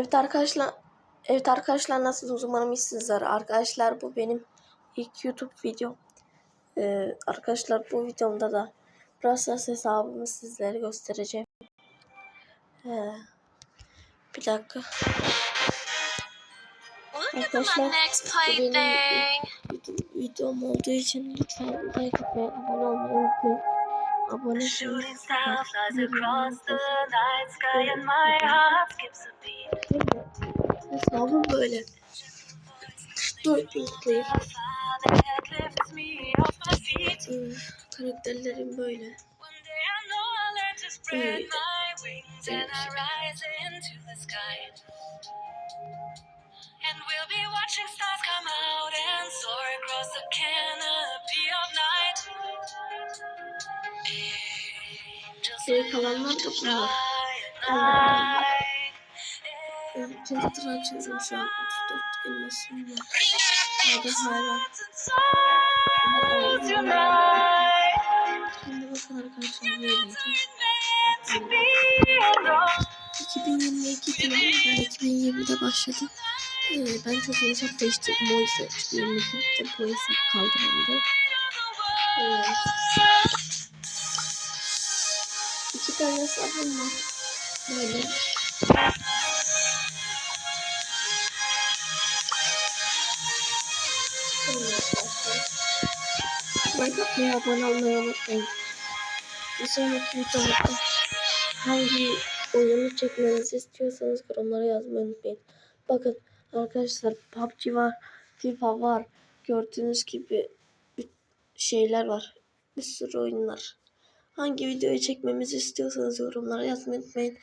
Evet arkadaşlar. Evet arkadaşlar nasılsınız? Umarım iyisinizdir. Arkadaşlar bu benim ilk YouTube videom. Ee, arkadaşlar bu videomda da Brawl Stars hesabımı sizlere göstereceğim. Ee, bir dakika. Arkadaşlar bu benim videom olduğu için lütfen like atmayı, abone olmayı unutmayın. Abone olmayı flies Hesabım böyle. 4 bin player. That lifts me off my feet. Ee, karakterlerim böyle. One day I know I'll learn to spread my wings and I rise into the sky. And we'll be watching stars come out and soar across the canopy of night. Angels Geri kalanlar da bunlar. Evet, Twitter açıldım şu an 34 elmasım var. Hadi unite. Şimdi bakın arkadaşlar böyleydi. To be alone. 2022 diyor ama ben 2020'de başladım. Ee, ben çok hesap değiştirdim o yüzden 2022'de bu hesap kaldı bende. Evet. İki tane hesabım var. Böyle Like atmayı, abone olmayı unutmayın. Bir sonraki videomda hangi oyunu çekmenizi istiyorsanız yorumlara yazmayı unutmayın. Bakın arkadaşlar PUBG var, FIFA var. Gördüğünüz gibi şeyler var. Bir sürü oyunlar. Hangi videoyu çekmemizi istiyorsanız yorumlara yazmayı unutmayın.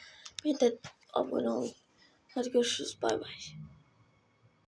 Bir de abone olun. Hadi görüşürüz. Bay bay.